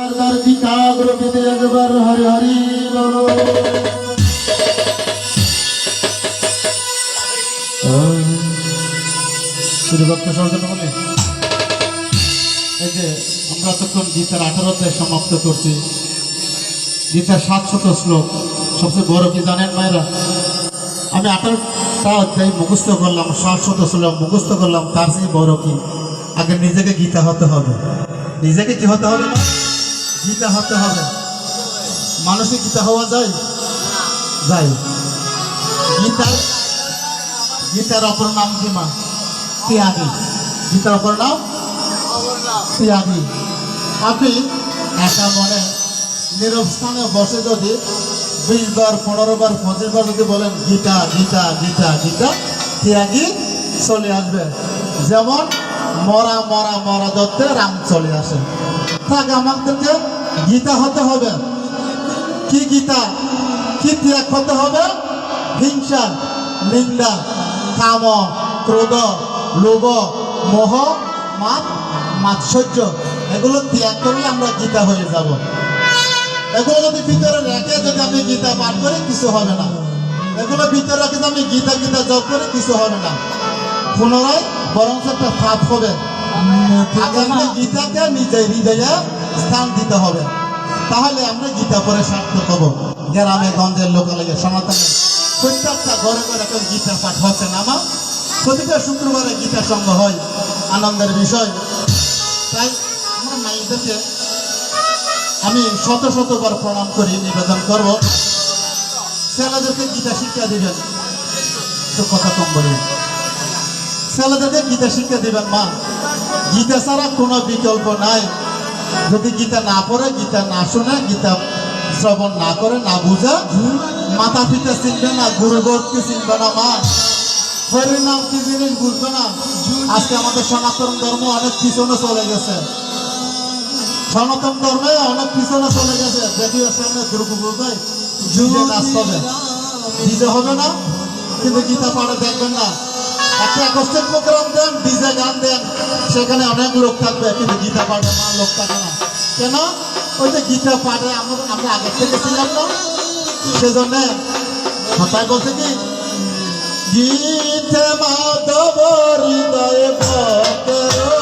আমরা তখন গীতার আঠারো অধ্যায় সমাপ্ত করছি। গীতার সাতশত শ্লোক। সবচেয়ে বড় কি জানেন মায়েরা আমি আঠারোটা অধ্যায় করলাম, সাতশত শ্লোক করলাম, তার বড় কি? আগে নিজেকে গীতা হতে হবে। নিজেকে কি হতে হবে? না গীতা হতে হবে। মানুষে গীতা হওয়া যায়? যায়। গীতার গীতার অপর নাম কি মা? ত্যাগী। গীতার অপর নাম? ত্যাগী। আপনি একা মনে নীরব স্থানে বসে যদি বিশ বার পনেরো বার পঁচিশ বার যদি বলেন গীতা গীতা গীতা গীতা ত্যাগী চলে আসবে। যেমন মরা মরা মরা দত্তে রাম চলে আসে। থাক আমাদেরকে গীতা হতে হবে। কি গীতা? কি ত্যাগ হতে হবে? হিংসা নিন্দা কাম ক্রোধ লোভ মোহ মাত মাৎসর্য এগুলো ত্যাগ করলে আমরা গীতা হয়ে যাব। এগুলো যদি ভিতরে রেখে যদি আমি গীতা পাঠ করি কিছু হবে না। এগুলো ভিতরে রেখে যদি আমি গীতা গীতা জপ করি কিছু হবে না। পুনরায় বরং একটা ফাঁপ হবে। আগে গীতাকে নিজের হৃদয়ে স্থান দিতে হবে। তাহলে আমরা গীতা পরে সার্থক হব। গ্রামে, গঞ্জের লোকালয়ে, সনাতনে প্রত্যেকটা ঘরে ঘরে কেউ গীতা পাঠ হচ্ছে না আমার প্রতিটা শুক্রবারে গীতা সঙ্গ হয়, আনন্দের বিষয়। তাই আমার মাইদেরকে আমি শত শতবার প্রণাম করি, নিবেদন করব। ছেলেদেরকে গীতা শিক্ষা দিবেন। তো কথা কম বলি। ছেলেদেরকে গীতা শিক্ষা দিবেন, মা। গীতা ছাড়া কোনো বিকল্প নাই। যদি গীতা না পড়ে, গীতা না শোনে, গীতা শ্রবণ না করে, না বুঝে মাতা পিতা চিনবে না, গুরু গৌরকে চিনবে না মা। হরির নাম কি জিনিস বুঝবে না? আজকে আমাদের সনাতন ধর্ম অনেক পিছনে চলে গেছে। সনাতন ধর্মে অনেক পিছনে চলে গেছে। দেখি সামনে দুর্গ ডিজে নাচ হবে। হবে না, কিন্তু গীতা পাঠে দেখবেন না। একটা কোশ্চেন প্রোগ্রাম দেন ডিজে গান দেন। সেখানে অনেক লোক থাকবে, কিন্তু গীতা পাঠে আমার লোক থাকে না। কেন? ওই যে গীতা পাঠে আমরা আমরা আগের থেকে ছিলাম না। সেজন্য কথা বলছে কি? গীতে মাধব হৃদয় ভক্তের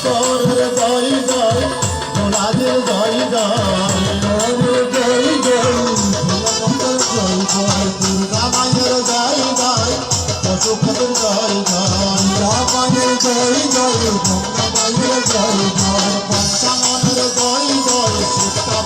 শঙ্করের জয় জয় ভোলাদের জয় জয় জয় জয় ভোলামন্দার জয় জয় দুর্গা মায়ের জয় জয় পশুপতির জয় জয় রামায়ের জয় জয় গঙ্গা মায়ের জয় জয় পঞ্চামনের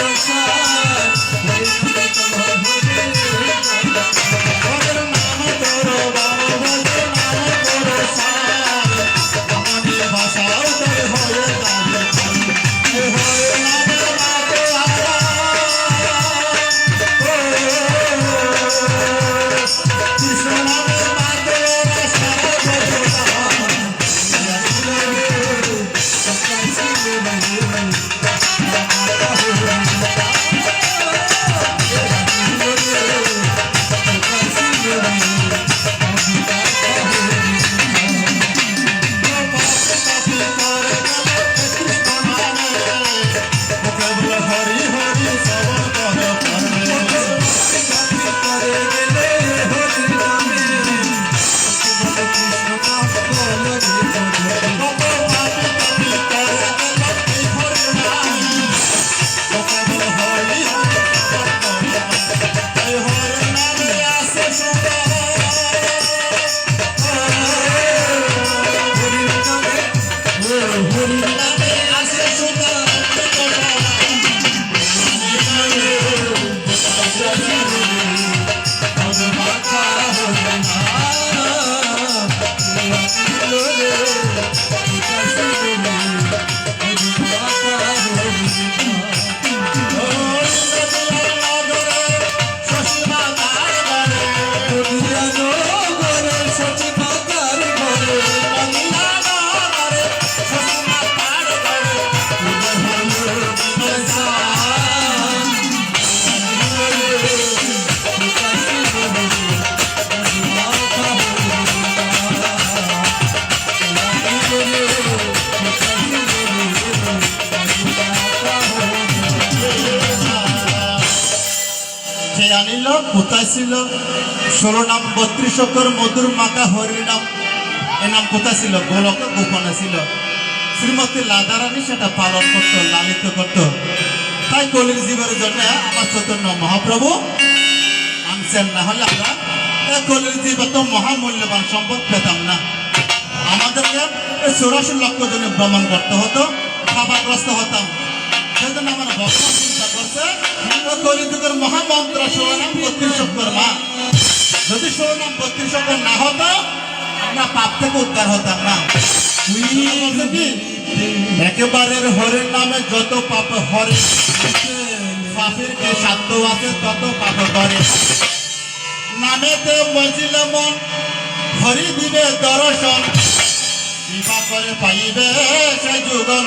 হরি আনিল কোথায় ছিল ষোলো নাম, বত্রিশ অক্ষর, মধুর মাতা হরির নাম। এ নাম কোথায় ছিল গোলক গোপনে ছিল শ্রীমতী লাদারানী সেটা পালন করত, লালিত করত। তাই কলির জীবের জন্য আমার চৈতন্য মহাপ্রভু। আনছেন না হলে আমরা কলির জীব এত মহামূল্যবান সম্পদ পেতাম না। আমাদেরকে চৌরাশি লক্ষ জনে ভ্রমণ করতে হতো খাবারগ্রস্ত হতাম। সেজন্য আমার ভগবান ওই কলিযুগের মহামন্ত্র ষোলনাম বত্রিশ অক্ষর মা যদি ষোলনাম বত্রিশ না হতো, আমরা পাপ থেকে উদ্ধার হতাম না। কি একেবারের হরের নামে যত পাপ হরে, পাপের যে সাধ্য আছে তত পাপ করে। নামেতে মজিলে মন, হরি দিবে দর্শন। কৃপা করে পাইবে সে যুগল